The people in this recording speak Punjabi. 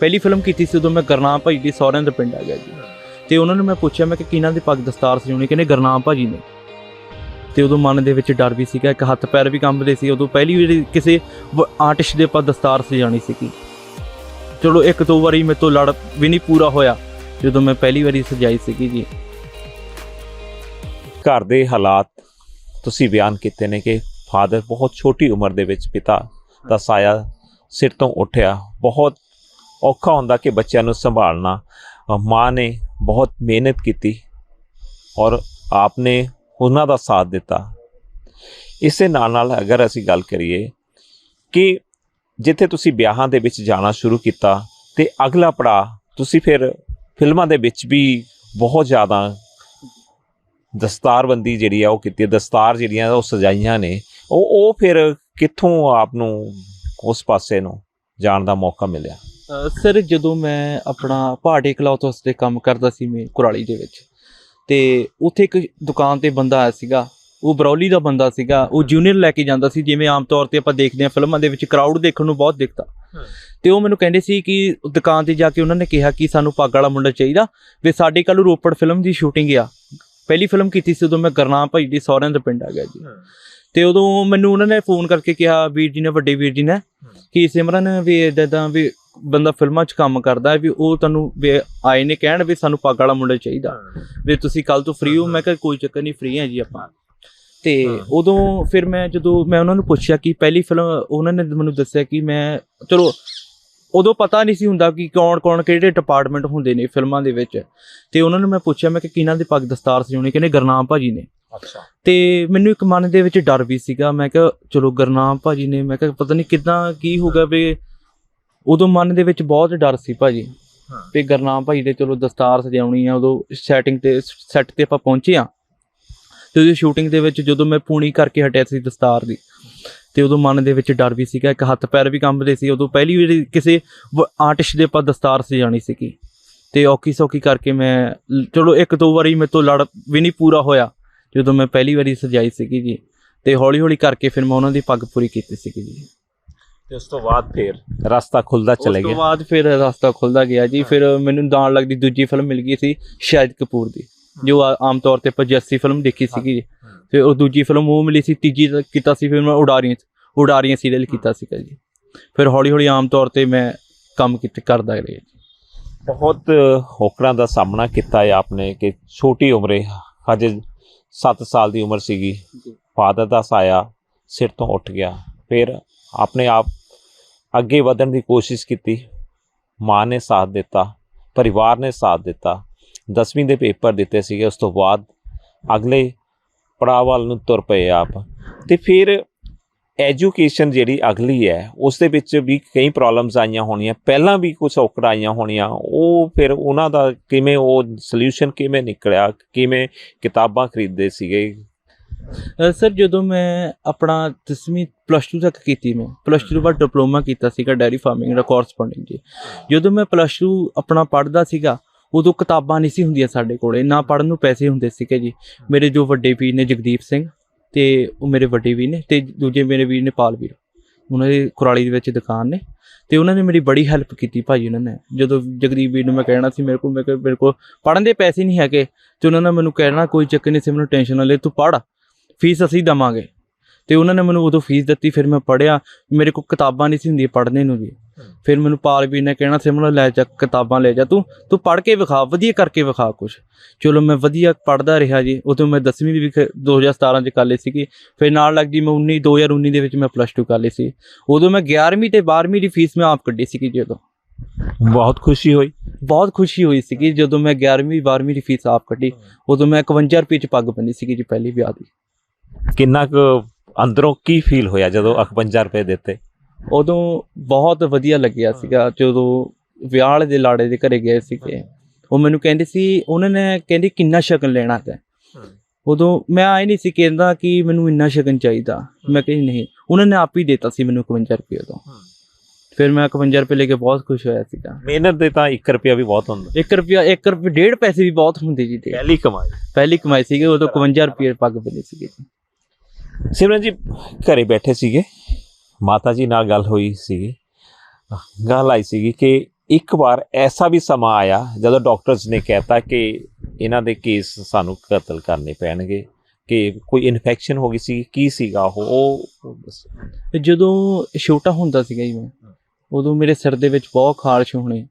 ਪਹਿਲੀ ਫਿਲਮ ਕੀਤੀ ਸੀ ਉਦੋਂ ਮੈਂ ਗਰਨਾਮ ਭਾਈ ਦੀ ਸਹੁਰਿਆਂ ਦਾ ਪਿੰਡ ਆ ਗਿਆ ਜੀ। ਤੇ ਉਹਨਾਂ ਨੂੰ ਮੈਂ ਪੁੱਛਿਆ, ਮੈਂ ਕਿ ਕਿਹਨਾਂ ਦੇ ਪੱਗ ਦਸਤਾਰ ਸਜਾਉਣੀ ਕਹਿੰਦੇ ਗਰਨਾਮ ਭਾਜੀ ਨੇ। ਤੇ ਉਦੋਂ ਮਨ ਦੇ ਵਿੱਚ ਡਰ ਵੀ ਸੀਗਾ, ਇੱਕ ਹੱਥ ਪੈਰ ਵੀ ਕੰਬਦੇ ਸੀ। ਉਦੋਂ ਪਹਿਲੀ ਵਾਰੀ ਕਿਸੇ ਆਰਟਿਸਟ ਦੇ ਪਾ ਦਸਤਾਰ ਸਜਾਣੀ ਸੀਗੀ। ਚਲੋ, ਇੱਕ ਦੋ ਵਾਰੀ ਮੇਰੇ ਤੋਂ ਲੜ ਵੀ ਨਹੀਂ ਪੂਰਾ ਹੋਇਆ, ਜਦੋਂ ਮੈਂ ਪਹਿਲੀ ਵਾਰੀ ਸਜਾਈ ਸੀਗੀ ਜੀ। ਘਰ ਦੇ ਹਾਲਾਤ ਤੁਸੀਂ ਬਿਆਨ ਕੀਤੇ ਨੇ ਕਿ ਫਾਦਰ ਬਹੁਤ ਛੋਟੀ ਉਮਰ ਦੇ ਵਿੱਚ ਪਿਤਾ ਦਾ ਸਾਇਆ ਸਿਰ ਤੋਂ ਉੱਠਿਆ, ਬਹੁਤ ਔਖਾ ਹੁੰਦਾ ਕਿ ਬੱਚਿਆਂ ਨੂੰ ਸੰਭਾਲਣਾ। ਮਾਂ ਨੇ ਬਹੁਤ ਮਿਹਨਤ ਕੀਤੀ ਔਰ ਆਪਨੇ ਉਹਨਾਂ ਦਾ ਸਾਥ ਦਿੱਤਾ। ਇਸੇ ਨਾਲ ਨਾਲ ਅਗਰ ਅਸੀਂ ਗੱਲ ਕਰੀਏ ਕਿ ਜਿੱਥੇ ਤੁਸੀਂ ਵਿਆਹਾਂ ਦੇ ਵਿੱਚ ਜਾਣਾ ਸ਼ੁਰੂ ਕੀਤਾ ਤੇ ਅਗਲਾ ਪੜਾਅ, ਤੁਸੀਂ ਫਿਰ ਫਿਲਮਾਂ ਦੇ ਵਿੱਚ ਵੀ ਬਹੁਤ ਜ਼ਿਆਦਾ ਦਸਤਾਰਬੰਦੀ ਜਿਹੜੀ ਆ ਉਹ ਕੀਤੀ, ਦਸਤਾਰ ਜਿਹੜੀਆਂ ਉਹ ਸਜਾਈਆਂ ਨੇ, ਉਹ ਉਹ ਫਿਰ ਕਿੱਥੋਂ ਆਪ ਨੂੰ ਉਸ ਪਾਸੇ ਨੂੰ ਜਾਣ ਦਾ ਮੌਕਾ ਮਿਲਿਆ? ਸਰ ਜਦੋਂ ਮੈਂ ਆਪਣਾ ਪਹਾੜੀ ਕਲੌਥ ਹਾਊਸ ਤੇ ਕੰਮ ਕਰਦਾ ਸੀ ਮੈਂ ਕੁਰਾਲੀ ਦੇ ਵਿੱਚ ਤੇ ਉੱਥੇ ਇੱਕ ਦੁਕਾਨ ਤੇ ਬੰਦਾ ਆਇਆ ਸੀਗਾ ਉਹ ਬਰੌਲੀ ਦਾ ਬੰਦਾ ਸੀਗਾ ਉਹ ਜੂਨੀਅਰ ਲੈ ਕੇ ਜਾਂਦਾ ਸੀ ਜਿਵੇਂ ਆਮ ਤੌਰ ਤੇ ਆਪਾਂ ਦੇਖਦੇ ਹਾਂ ਫਿਲਮਾਂ ਦੇ ਵਿੱਚ ਕਰਾਊਡ ਦੇਖਣ ਨੂੰ ਬਹੁਤ ਦਿਖਦਾ। ਤੇ ਉਹ ਮੈਨੂੰ ਕਹਿੰਦੇ ਸੀ ਕਿ ਦੁਕਾਨ ਤੇ ਜਾ ਕੇ ਉਹਨਾਂ ਨੇ ਕਿਹਾ ਕਿ ਸਾਨੂੰ ਪੱਗ ਵਾਲਾ ਮੁੰਡਾ ਚਾਹੀਦਾ ਵੀ ਸਾਡੇ ਕੱਲ ਰੋਪੜ ਫਿਲਮ ਦੀ ਸ਼ੂਟਿੰਗ ਆ। ਪਹਿਲੀ ਫਿਲਮ ਕੀਤੀ ਸੀ ਉਦੋਂ ਮੈਂ ਗਰਨਾਮ ਭਾਈ ਦੀ ਸਹੁਰਿਆਂ ਦਾ ਪਿੰਡ ਆ ਗਿਆ ਜੀ। ਤੇ ਉਦੋਂ ਮੈਨੂੰ ਉਹਨਾਂ ਨੇ ਫੋਨ ਕਰਕੇ ਕਿਹਾ ਵੀਰ ਜੀ ਨੇ ਵੱਡੇ ਵੀਰ ਜੀ ਨੇ ਕਿ ਸਿਮਰਨ ਵੀ ਏਦਾਂ ਦਾ ਵੀ ਬੰਦਾ ਫਿਲਮਾਂ 'ਚ ਕੰਮ ਕਰਦਾ ਵੀ ਉਹ ਤੁਹਾਨੂੰ ਆਏ ਨੇ ਕਹਿਣ ਵੀ ਸਾਨੂੰ ਪੱਗ ਵਾਲਾ ਮੁੰਡਾ ਚਾਹੀਦਾ। ਵੀ ਤੁਸੀਂ ਕੱਲ ਤੋਂ ਫ੍ਰੀ ਹੋ। ਮੈਂ ਕਿਹਾ ਕੋਈ ਚੱਕਰ ਨਹੀਂ ਫ੍ਰੀ ਹਾਂ ਜੀ ਆਪਾਂ। ਤੇ ਉਦੋਂ ਫਿਰ ਮੈਂ ਜਦੋਂ ਮੈਂ ਉਹਨਾਂ ਨੂੰ ਪੁੱਛਿਆ ਕਿ ਪਹਿਲੀ ਫਿਲਮ ਉਹਨਾਂ ਨੇ ਮੈਨੂੰ ਦੱਸਿਆ ਕਿ ਮੈਂ ਚਲੋ ਉਦੋਂ ਪਤਾ ਨਹੀਂ ਸੀ ਹੁੰਦਾ ਕਿ ਕੌਣ ਕੌਣ ਕਿਹੜੇ ਡਿਪਾਰਟਮੈਂਟ ਹੁੰਦੇ ਨੇ ਫਿਲਮਾਂ ਦੇ ਵਿੱਚ। ਤੇ ਉਹਨਾਂ ਨੂੰ ਮੈਂ ਪੁੱਛਿਆ ਮੈਂ ਕਿ ਕਿਹਨਾਂ ਦੀ ਪੱਗ ਦਸਤਾਰ ਸਜਾਉਣੀ ਕਹਿੰਦੇ ਗਰਨਾਮ ਭਾਜੀ ਨੇ। ਅੱਛਾ। ਤੇ ਮੈਨੂੰ ਇੱਕ ਮਨ ਦੇ ਵਿੱਚ ਡਰ ਵੀ ਸੀਗਾ। ਮੈਂ ਕਿਹਾ ਚਲੋ ਗਰਨਾਮ ਭਾਜੀ ਨੇ ਮੈਂ ਕਿਹਾ ਪਤਾ ਨਹੀਂ ਕਿਦਾਂ ਕੀ ਹੋ ਗਿਆ ਵੀ ਉਦੋਂ ਮਨ ਦੇ ਵਿੱਚ ਬਹੁਤ ਡਰ ਸੀ ਭਾਜੀ। ਵੀ ਗਰਨਾਮ ਭਾਜੀ ਦੇ ਚਲੋ ਦਸਤਾਰ ਸਜਾਉਣੀ ਆ ਉਦੋਂ ਸੈਟਿੰਗ ਤੇ ਸੈੱਟ ਤੇ ਆਪਾਂ ਪਹੁੰਚੇ ਆ। ਤੇ ਉਹਦੀ ਸ਼ੂਟਿੰਗ ਦੇ ਵਿੱਚ ਜਦੋਂ ਮੈਂ ਪੂਣੀ ਕਰਕੇ ਹਟਿਆ ਸੀ ਦਸਤਾਰ ਦੀ ਤੇ ਉਦੋਂ ਮਨ ਦੇ ਵਿੱਚ ਡਰ ਵੀ ਸੀਗਾ ਇੱਕ ਹੱਥ ਪੈਰ ਵੀ ਕੰਬਦੇ ਸੀ। ਉਦੋਂ ਪਹਿਲੀ ਵਾਰੀ ਕਿਸੇ ਆਰਟਿਸਟ ਦੇ ਪਾ ਦਸਤਾਰ ਸਜਾਣੀ ਸੀਗੀ। ਤੇ ਔਖੀ ਸੌਖੀ ਕਰਕੇ ਮੈਂ ਚਲੋ ਇੱਕ ਦੋ ਵਾਰੀ ਮੇਰੇ ਤੋਂ ਲੜ ਵੀ ਨਹੀਂ ਪੂਰਾ ਹੋਇਆ ਜਦੋਂ ਮੈਂ ਪਹਿਲੀ ਵਾਰੀ ਸਜਾਈ ਸੀਗੀ ਜੀ। ਤੇ ਹੌਲੀ ਹੌਲੀ ਕਰਕੇ ਫਿਰ ਮੈਂ ਉਹਨਾਂ ਦੀ ਪੱਗ ਪੂਰੀ ਕੀਤੀ ਸੀਗੀ ਜੀ। ਤੇ ਉਸ ਤੋਂ ਬਾਅਦ ਫਿਰ ਰਸਤਾ ਖੁੱਲਦਾ ਚਲੇ ਉਸ ਤੋਂ ਗਿਆ। ਬਾਅਦ ਫਿਰ ਰਸਤਾ ਖੁੱਲਦਾ ਗਿਆ ਜੀ। ਫਿਰ ਮੈਨੂੰ ਦਾਣ ਲੱਗਦੀ ਦੂਜੀ ਫਿਲਮ ਮਿਲ ਗਈ ਸੀ ਸ਼ਾਹਿਦ ਕਪੂਰ ਦੀ ਜੋ ਆ- ਆਮ ਤੌਰ ਤੇ ਆਪਾਂ ਜੱਸੀ ਫਿਲਮ ਦੇਖੀ ਸੀਗੀ। ਫਿਰ ਉਹ ਦੂਜੀ ਫਿਲਮ ਉਹ ਮਿਲੀ ਸੀ ਤੀਜੀ ਕੀਤਾ ਸੀ ਫਿਰ ਮੈਂ ਉਡਾਰੀਆਂ ਉਡਾਰੀਆਂ ਸੀਰੀਅਲ ਕੀਤਾ ਸੀਗਾ ਜੀ। ਫਿਰ ਹੌਲੀ ਹੌਲੀ ਆਮ ਤੌਰ ਤੇ ਮੈਂ ਕੰਮ ਕੀਤੇ ਕਰਦਾ ਰਿਹਾ ਜੀ। ਬਹੁਤ ਹੋਕੜਾਂ ਦਾ ਸਾਹਮਣਾ ਕੀਤਾ ਹੈ ਆਪਨੇ ਕਿ ਛੋਟੀ ਉਮਰੇ ਹਜੇ 7 ਸਾਲ ਦੀ ਉਮਰ ਸੀਗੀ। ਜੀ। ਫਾਦਰ ਦਾ ਸਾਇਆ ਸਿਰ ਤੋਂ ਉੱਠ ਗਿਆ। ਫਿਰ ਆਪਣੇ ਆਪ ਅੱਗੇ ਵਧਣ ਦੀ ਕੋਸ਼ਿਸ਼ ਕੀਤੀ। ਮਾਂ ਨੇ ਸਾਥ ਦਿੱਤਾ, ਪਰਿਵਾਰ ਨੇ ਸਾਥ ਦਿੱਤਾ। 10ਵੀਂ ਦੇ ਪੇਪਰ ਦਿੱਤੇ ਸੀਗੇ, ਉਸ ਤੋਂ ਬਾਅਦ ਅਗਲੇ ਪੜਾਅ ਵੱਲ ਨੂੰ ਤੁਰ ਪਏ ਆਪ। ਤੇ ਫਿਰ ਐਜੂਕੇਸ਼ਨ ਜਿਹੜੀ ਅਗਲੀ ਹੈ, ਉਸ ਦੇ ਵਿੱਚ ਵੀ ਕਈ ਪ੍ਰੋਬਲਮਸ ਆਈਆਂ ਹੋਣੀਆਂ। ਪਹਿਲਾਂ ਵੀ ਕੁਝ ਔਕੜਾਂ ਆਈਆਂ ਹੋਣੀਆਂ। ਉਹ ਫਿਰ ਉਹਨਾਂ ਦਾ ਕਿਵੇਂ ਉਹ ਸੋਲੂਸ਼ਨ ਕਿਵੇਂ ਨਿਕਲਿਆ, ਕਿਵੇਂ ਕਿਤਾਬਾਂ ਖਰੀਦਦੇ ਸੀਗੇ ਸਰ, ਜਦੋਂ ਮੈਂ ਆਪਣਾ 10ਵੀਂ ਪਲੱਸ 2 ਤੱਕ ਕੀਤੀ ਮੈਂ ਪਲੱਸ 2 ਤੋਂ ਬਾਅਦ ਡਿਪਲੋਮਾ ਕੀਤਾ ਸੀਗਾ ਡੈਰੀ ਫਾਰਮਿੰਗ ਦਾ ਕੋਰਸਪੋਂਡਿੰਗ ਜੀ। ਜਦੋਂ ਮੈਂ ਪਲੱਸ 2 ਆਪਣਾ ਪੜ੍ਹਦਾ ਸੀਗਾ, ਉਦੋਂ ਕਿਤਾਬਾਂ ਨਹੀਂ ਸੀ ਹੁੰਦੀਆਂ ਸਾਡੇ ਕੋਲੇ, ਨਾ ਪੜ੍ਹਨ ਨੂੰ ਪੈਸੇ ਹੁੰਦੇ ਸੀਗੇ ਜੀ। ਮੇਰੇ ਜੋ ਵੱਡੇ ਵੀਰ ਨੇ ਜਗਦੀਪ ਸਿੰਘ ਤੇ ਉਹ ਮੇਰੇ ਵੱਡੇ ਵੀਰ ਨੇ ਤੇ ਦੂਜੇ ਮੇਰੇ ਵੀਰ ਨੇ ਪਾਲ ਵੀਰ। ਉਹਨਾਂ ਦੀ ਕੁਰਾਲੀ ਦੇ ਵਿੱਚ ਦੁਕਾਨ ਨੇ ਤੇ ਉਹਨਾਂ ਨੇ ਮੇਰੀ ਬੜੀ ਹੈਲਪ ਕੀਤੀ ਭਾਜੀ ਉਹਨਾਂ ਨੇ। ਜਦੋਂ ਜਗਦੀਪ ਵੀਰ ਨੂੰ ਮੈਂ ਕਹਿਣਾ ਸੀ ਮੇਰੇ ਕੋਲ, ਮੈਂ ਮੇਰੇ ਕੋਲ ਪੜ੍ਹਨ ਦੇ ਪੈਸੇ ਨਹੀਂ ਹੈਗੇ ਤੇ ਉਹਨਾਂ ਨੇ ਮੈਨੂੰ ਕਹਿਣਾ, ਕੋਈ ਚੱਕਰ ਨਹੀਂ ਸੀ, ਮੈਨੂੰ ਟੈਨਸ਼ਨ ਨਾ ਲੈ, ਤੂੰ ਪੜ੍ਹ। ਫੀਸ ਅਸੀਂ ਦਵਾਂਗੇ। ਤੇ ਉਹਨਾਂ ਨੇ ਮੈਨੂੰ ਉਦੋਂ ਫੀਸ ਦਿੱਤੀ ਫਿਰ ਮੈਂ ਪੜਿਆ ਮੇਰੇ ਕੋਲ ਕਿਤਾਬਾਂ ਨਹੀਂ ਸੀ ਹੁੰਦੀਆਂ ਪੜ੍ਹਨੇ ਨੂੰ ਵੀ। ਫਿਰ ਮੈਨੂੰ ਪਾਲ ਵੀ ਨੇ ਕਹਿਣਾ ਸਿਮਰਨ ਲੈ ਜਾ ਕਿਤਾਬਾਂ ਲੈ ਜਾ। ਤੂੰ ਤੂੰ ਪੜ੍ਹ ਕੇ ਵਿਖਾ ਵਧੀਆ ਕਰਕੇ ਵਿਖਾ ਕੁਛ। ਚਲੋ ਮੈਂ ਵਧੀਆ ਪੜ੍ਹਦਾ ਰਿਹਾ ਜੀ। ਉਦੋਂ ਮੈਂ 10ਵੀਂ ਵੀ ਖ- 2017 ਚ ਕਰ ਲਈ ਸੀਗੀ। ਫਿਰ ਨਾਲ ਲੱਗਦੀ ਮੈਂ 19 2019 ਦੇ ਵਿੱਚ ਮੈਂ ਪਲੱਸ 2 ਕਰ ਲਈ ਸੀ। ਉਦੋਂ ਮੈਂ 11ਵੀਂ ਤੇ 12ਵੀਂ ਦੀ ਫੀਸ ਮੈਂ ਆਪ ਕੱਢੀ ਸੀਗੀ ਜਦੋਂ ਬਹੁਤ ਖੁਸ਼ੀ ਹੋਈ। ਬਹੁਤ ਖੁਸ਼ੀ ਹੋਈ ਸੀਗੀ ਜਦੋਂ ਮੈਂ 11ਵੀਂ 12ਵੀਂ ਦੀ ਫੀਸ ਆਪ ਕੱਢੀ। ਉਦੋਂ ਮੈਂ 51 ਰੁਪਏ ਚ ਪੱਗ ਬੰਨੀ ਸੀਗੀ ਜੀ ਪਹਿਲੀ ਵਿਆਹ ਦੀ। ਕਿੰਨਾ ਕੁ ਅੰਦਰੋਂ ਕੀ ਫੀਲ ਹੋਇਆ ਜਦੋਂ 51 ਰੁਪਏ ਦਿੱਤੇ? ਉਦੋਂ ਬਹੁਤ ਵਧੀਆ ਲੱਗਿਆ ਸੀਗਾ ਜਦੋਂ ਵਿਆਹ ਵਾਲੇ ਦੇ ਲਾੜੇ ਦੇ ਘਰੇ ਗਏ ਸੀਗੇ। ਉਹ ਮੈਨੂੰ ਕਹਿੰਦੇ ਸੀ ਉਹਨਾਂ ਨੇ ਕਹਿੰਦੇ ਕਿੰਨਾ ਸ਼ਗਨ ਲੈਣਾ ਤੈਂ। ਉਦੋਂ ਮੈਂ ਆਏ ਨਹੀਂ ਸੀ ਕਹਿੰਦਾ ਕਿ ਮੈਨੂੰ ਇੰਨਾ ਸ਼ਗਨ ਚਾਹੀਦਾ। ਮੈਂ ਕਹੀ ਨਹੀਂ ਉਹਨਾਂ ਨੇ ਆਪ ਹੀ ਦਿੱਤਾ ਸੀ ਮੈਨੂੰ 51 ਰੁਪਏ ਉਦੋਂ। ਫਿਰ ਮੈਂ 51 ਰੁਪਏ ਲੈ ਕੇ ਬਹੁਤ ਖੁਸ਼ ਹੋਇਆ ਸੀਗਾ। ਮਿਹਨਤ ਦੇ ਤਾਂ 1 ਰੁਪਿਆ ਵੀ ਬਹੁਤ ਹੁੰਦਾ। 1 ਰੁਪਿਆ 1 ਰੁਪਏ ਡੇਢ ਪੈਸੇ ਵੀ ਬਹੁਤ ਹੁੰਦੇ ਜੀ ਤੇ ਪਹਿਲੀ ਕਮਾਈ। ਪਹਿਲੀ ਕਮਾਈ ਸੀਗੀ ਉਦੋਂ 51 ਰੁਪਏ ਪੱਗ ਬਣੀ ਸੀਗੀ। ਸਿਮਰਨ ਜੀ, ਘਰੇ ਬੈਠੇ ਸੀਗੇ। ਮਾਤਾ ਜੀ ਨਾਲ ਗੱਲ ਹੋਈ ਸੀਗੀ। ਗੱਲ ਆਈ ਸੀਗੀ ਕਿ ਇੱਕ ਵਾਰ ਐਸਾ ਵੀ ਸਮਾਂ ਆਇਆ ਜਦੋਂ ਡਾਕਟਰਸ ਨੇ ਕਹਿਤਾ ਕਿ ਇਹਨਾਂ ਦੇ ਕੇਸ ਸਾਨੂੰ ਕਤਲ ਕਰਨੇ ਪੈਣਗੇ, ਕਿ ਕੋਈ ਇਨਫੈਕਸ਼ਨ ਹੋ ਗਈ ਸੀ, ਕੀ ਸੀਗਾ ਉਹ? ਉਹ ਜਦੋਂ ਛੋਟਾ ਹੁੰਦਾ ਸੀਗਾ ਜੀ ਮੈਂ, ਉਦੋਂ ਮੇਰੇ ਸਿਰ ਦੇ ਵਿੱਚ ਬਹੁਤ ਖਾਰਸ਼ ਹੋਣੀ।